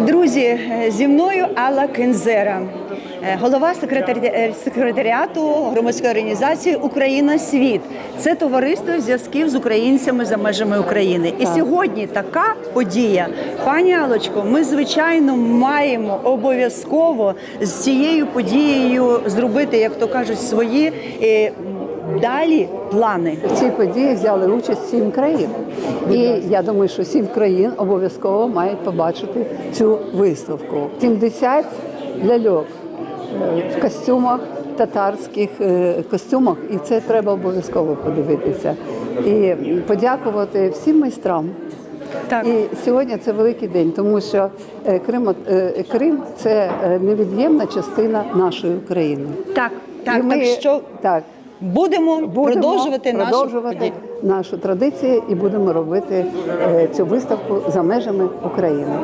Друзі, зі мною Алла Кензера, е, голова е, секретаріату громадської організації Україна Світ. Це товариство зв'язків з українцями за межами України. І сьогодні така подія. Пані Алочко, ми звичайно маємо обов'язково з цією подією зробити, як то кажуть, свої е, далі плани. В цій події взяли участь сім країн. І я думаю, що сім країн обов'язково мають побачити цю виставку. 70 ляльок е, в костюмах, татарських е, костюмах, і це треба обов'язково подивитися. І подякувати всім майстрам. Так. І сьогодні це великий день, тому що е, Крим, Крим це невід'ємна частина нашої України. Так, так, І ми- так що так. Будемо, Будемо продовжувати нашу продовжувати нашу традицію і будемо робити е, цю виставку за межами України.